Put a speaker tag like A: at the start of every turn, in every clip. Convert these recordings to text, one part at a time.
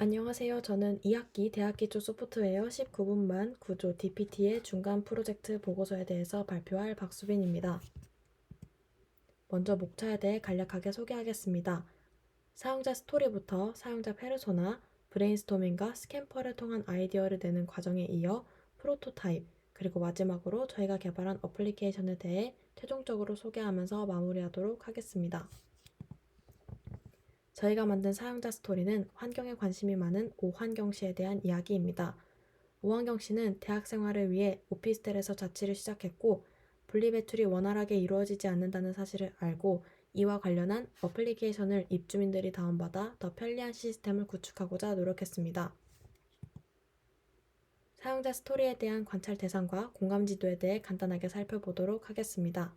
A: 안녕하세요. 저는 2학기 대학기초 소프트웨어 19분반 구조 DPT의 중간 프로젝트 보고서에 대해서 발표할 박수빈입니다. 먼저 목차에 대해 간략하게 소개하겠습니다. 사용자 스토리부터 사용자 페르소나, 브레인스토밍과 스캠퍼를 통한 아이디어를 내는 과정에 이어 프로토타입, 그리고 마지막으로 저희가 개발한 어플리케이션에 대해 최종적으로 소개하면서 마무리하도록 하겠습니다. 저희가 만든 사용자 스토리는 환경에 관심이 많은 오환경 씨에 대한 이야기입니다. 오환경 씨는 대학 생활을 위해 오피스텔에서 자취를 시작했고 분리 배출이 원활하게 이루어지지 않는다는 사실을 알고 이와 관련한 어플리케이션을 입주민들이 다운받아 더 편리한 시스템을 구축하고자 노력했습니다. 사용자 스토리에 대한 관찰 대상과 공감 지도에 대해 간단하게 살펴보도록 하겠습니다.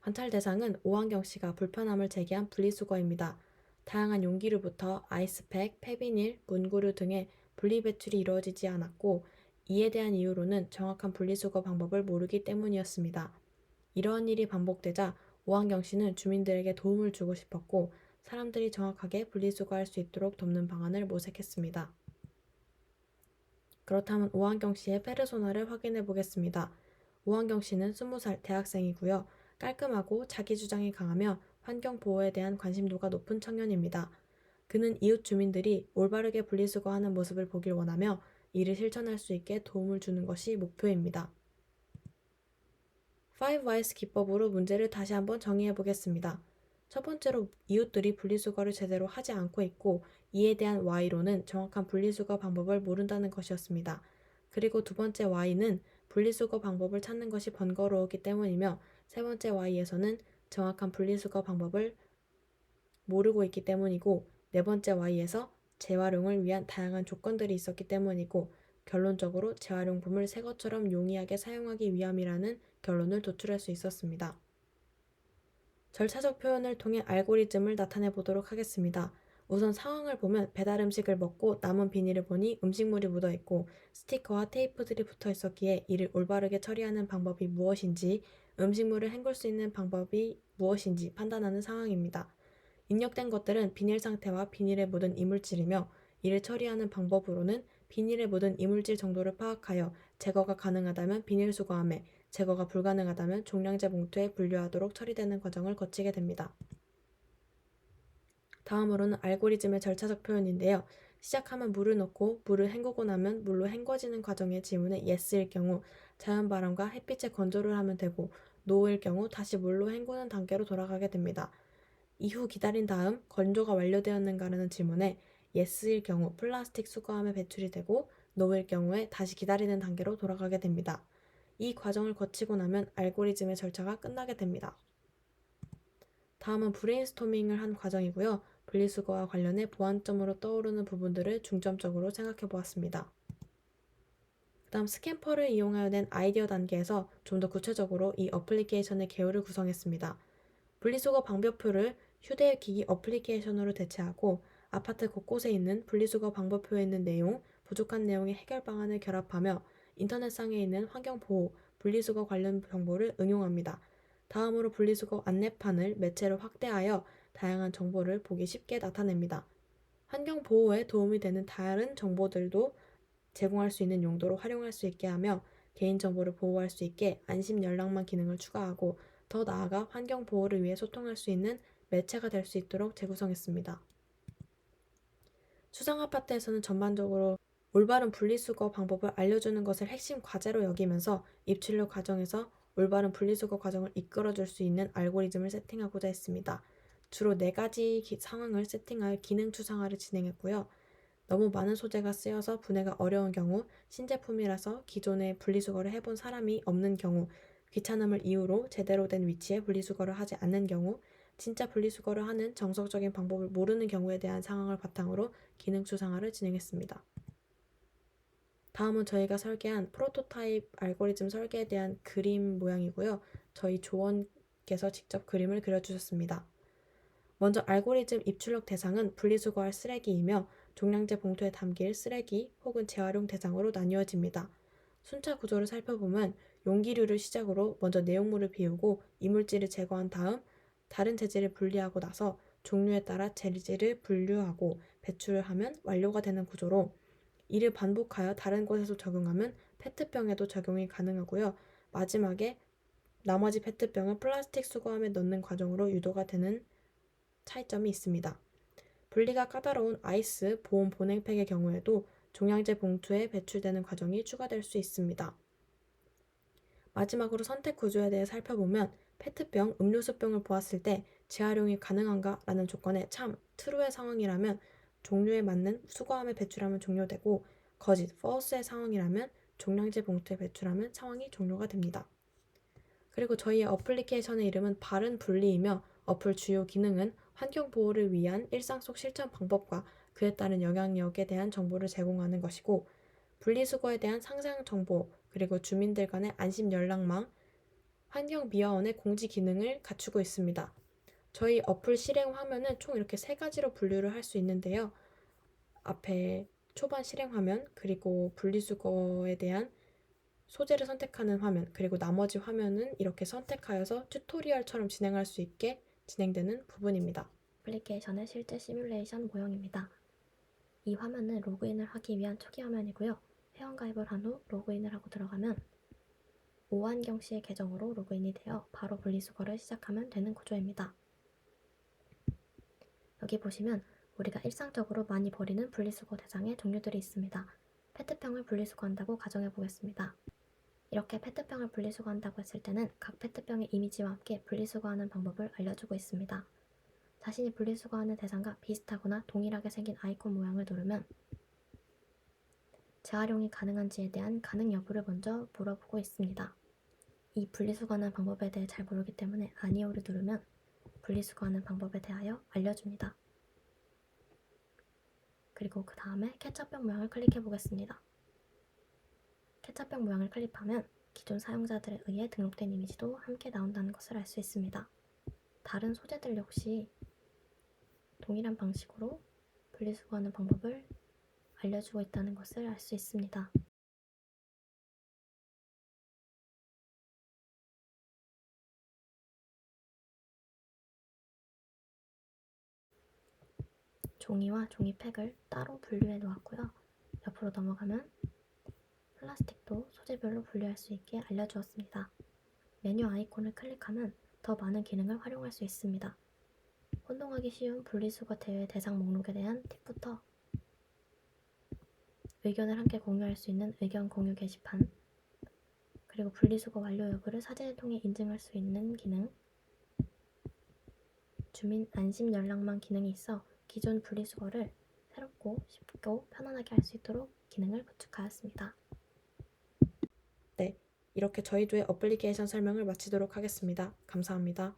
A: 관찰 대상은 오환경 씨가 불편함을 제기한 분리수거입니다. 다양한 용기류부터 아이스팩, 폐비닐, 문구류 등의 분리 배출이 이루어지지 않았고 이에 대한 이유로는 정확한 분리수거 방법을 모르기 때문이었습니다. 이러한 일이 반복되자 오한경 씨는 주민들에게 도움을 주고 싶었고 사람들이 정확하게 분리수거할 수 있도록 돕는 방안을 모색했습니다. 그렇다면 오한경 씨의 페르소나를 확인해 보겠습니다. 오한경 씨는 20살 대학생이고요. 깔끔하고 자기 주장이 강하며 환경 보호에 대한 관심도가 높은 청년입니다. 그는 이웃 주민들이 올바르게 분리수거하는 모습을 보길 원하며 이를 실천할 수 있게 도움을 주는 것이 목표입니다. 5Ys 기법으로 문제를 다시 한번 정의해 보겠습니다. 첫 번째로 이웃들이 분리수거를 제대로 하지 않고 있고 이에 대한 Y로는 정확한 분리수거 방법을 모른다는 것이었습니다. 그리고 두 번째 Y는 분리수거 방법을 찾는 것이 번거로웠기 때문이며 세 번째 Y에서는 정확한 분리수거 방법을 모르고 있기 때문이고 네 번째 Y에서 재활용을 위한 다양한 조건들이 있었기 때문이고 결론적으로 재활용품을 새 것처럼 용이하게 사용하기 위함이라는 결론을 도출할 수 있었습니다. 절차적 표현을 통해 알고리즘을 나타내 보도록 하겠습니다. 우선 상황을 보면 배달 음식을 먹고 남은 비닐을 보니 음식물이 묻어 있고 스티커와 테이프들이 붙어 있었기에 이를 올바르게 처리하는 방법이 무엇인지 음식물을 헹굴 수 있는 방법이 무엇인지 판단하는 상황입니다. 입력된 것들은 비닐 상태와 비닐에 묻은 이물질이며 이를 처리하는 방법으로는 비닐에 묻은 이물질 정도를 파악하여 제거가 가능하다면 비닐 수거함에 제거가 불가능하다면 종량제 봉투에 분류하도록 처리되는 과정을 거치게 됩니다. 다음으로는 알고리즘의 절차적 표현인데요. 시작하면 물을 넣고 물을 헹구고 나면 물로 헹궈지는 과정의 지문에 yes일 경우 자연바람과 햇빛에 건조를 하면 되고 no일 경우 다시 물로 헹구는 단계로 돌아가게 됩니다. 이후 기다린 다음 건조가 완료되었는가라는 질문에 yes일 경우 플라스틱 수거함에 배출이 되고 no일 경우에 다시 기다리는 단계로 돌아가게 됩니다. 이 과정을 거치고 나면 알고리즘의 절차가 끝나게 됩니다. 다음은 브레인스토밍을 한 과정이고요. 분리수거와 관련해 보완점으로 떠오르는 부분들을 중점적으로 생각해 보았습니다. 그 다음 스캠퍼를 이용하여 낸 아이디어 단계에서 좀 더 구체적으로 이 어플리케이션의 개요를 구성했습니다. 분리수거 방법표를 휴대기기 어플리케이션으로 대체하고 아파트 곳곳에 있는 분리수거 방법표에 있는 내용, 부족한 내용의 해결 방안을 결합하며 인터넷상에 있는 환경보호, 분리수거 관련 정보를 응용합니다. 다음으로 분리수거 안내판을 매체로 확대하여 다양한 정보를 보기 쉽게 나타냅니다. 환경 보호에 도움이 되는 다른 정보들도 제공할 수 있는 용도로 활용할 수 있게 하며 개인정보를 보호할 수 있게 안심 연락망 기능을 추가하고 더 나아가 환경 보호를 위해 소통할 수 있는 매체가 될 수 있도록 재구성했습니다. 수상 아파트에서는 전반적으로 올바른 분리수거 방법을 알려주는 것을 핵심 과제로 여기면서 입출력 과정에서 올바른 분리수거 과정을 이끌어줄 수 있는 알고리즘을 세팅하고자 했습니다. 주로 네 가지 기, 상황을 세팅하여 기능 추상화를 진행했고요. 너무 많은 소재가 쓰여서 분해가 어려운 경우, 신제품이라서 기존에 분리수거를 해본 사람이 없는 경우, 귀찮음을 이유로 제대로 된 위치에 분리수거를 하지 않는 경우, 진짜 분리수거를 하는 정석적인 방법을 모르는 경우에 대한 상황을 바탕으로 기능 추상화를 진행했습니다. 다음은 저희가 설계한 프로토타입 알고리즘 설계에 대한 그림 모양이고요. 저희 조원께서 직접 그림을 그려주셨습니다. 먼저 알고리즘 입출력 대상은 분리수거할 쓰레기이며 종량제 봉투에 담길 쓰레기 혹은 재활용 대상으로 나뉘어집니다. 순차 구조를 살펴보면 용기류를 시작으로 먼저 내용물을 비우고 이물질을 제거한 다음 다른 재질을 분리하고 나서 종류에 따라 재질을 분류하고 배출을 하면 완료가 되는 구조로 이를 반복하여 다른 곳에서 적용하면 페트병에도 적용이 가능하고요. 마지막에 나머지 페트병을 플라스틱 수거함에 넣는 과정으로 유도가 되는 차이점이 있습니다. 분리가 까다로운 아이스 보온 보냉팩의 경우에도 종량제 봉투에 배출되는 과정이 추가될 수 있습니다. 마지막으로 선택 구조에 대해 살펴보면 페트병, 음료수병을 보았을 때 재활용이 가능한가? 라는 조건에 참, 트루의 상황이라면 종류에 맞는 수거함에 배출하면 종료되고 거짓, false의 상황이라면 종량제 봉투에 배출하면 상황이 종료가 됩니다. 그리고 저희의 어플리케이션의 이름은 바른 분리이며 어플 주요 기능은 환경 보호를 위한 일상 속 실천 방법과 그에 따른 영향력에 대한 정보를 제공하는 것이고 분리수거에 대한 상세한 정보 그리고 주민들 간의 안심 연락망 환경미화원의 공지 기능을 갖추고 있습니다. 저희 어플 실행 화면은 총 이렇게 세 가지로 분류를 할 수 있는데요. 앞에 초반 실행 화면, 그리고 분리수거에 대한 소재를 선택하는 화면, 그리고 나머지 화면은 이렇게 선택하여서 튜토리얼처럼 진행할 수 있게 진행되는 부분입니다.
B: 애플리케이션의 실제 시뮬레이션 모형입니다. 이 화면은 로그인을 하기 위한 초기 화면이고요. 회원가입을 한 후 로그인을 하고 들어가면 오한경 씨의 계정으로 로그인이 되어 바로 분리수거를 시작하면 되는 구조입니다. 여기 보시면 우리가 일상적으로 많이 버리는 분리수거 대상의 종류들이 있습니다. 페트병을 분리수거한다고 가정해 보겠습니다. 이렇게 페트병을 분리수거한다고 했을 때는 각 페트병의 이미지와 함께 분리수거하는 방법을 알려주고 있습니다. 자신이 분리수거하는 대상과 비슷하거나 동일하게 생긴 아이콘 모양을 누르면 재활용이 가능한지에 대한 가능 여부를 먼저 물어보고 있습니다. 이 분리수거하는 방법에 대해 잘 모르기 때문에 아니오를 누르면 분리수거하는 방법에 대하여 알려줍니다. 그리고 그 다음에 케첩병 모양을 클릭해 보겠습니다. 케첩병 모양을 클릭하면 기존 사용자들에 의해 등록된 이미지도 함께 나온다는 것을 알 수 있습니다. 다른 소재들 역시 동일한 방식으로 분리수거하는 방법을 알려주고 있다는 것을 알 수 있습니다. 종이와 종이팩을 따로 분류해 놓았고요. 옆으로 넘어가면 플라스틱도 소재별로 분류할 수 있게 알려주었습니다. 메뉴 아이콘을 클릭하면 더 많은 기능을 활용할 수 있습니다. 혼동하기 쉬운 분리수거 대회 대상 목록에 대한 팁부터 의견을 함께 공유할 수 있는 의견 공유 게시판 그리고 분리수거 완료 여부를 사진을 통해 인증할 수 있는 기능 주민 안심 연락망 기능이 있어 기존 분리수거를 새롭고 쉽고 편안하게 할 수 있도록 기능을 구축하였습니다.
A: 이렇게 저희 조의 어플리케이션 설명을 마치도록 하겠습니다. 감사합니다.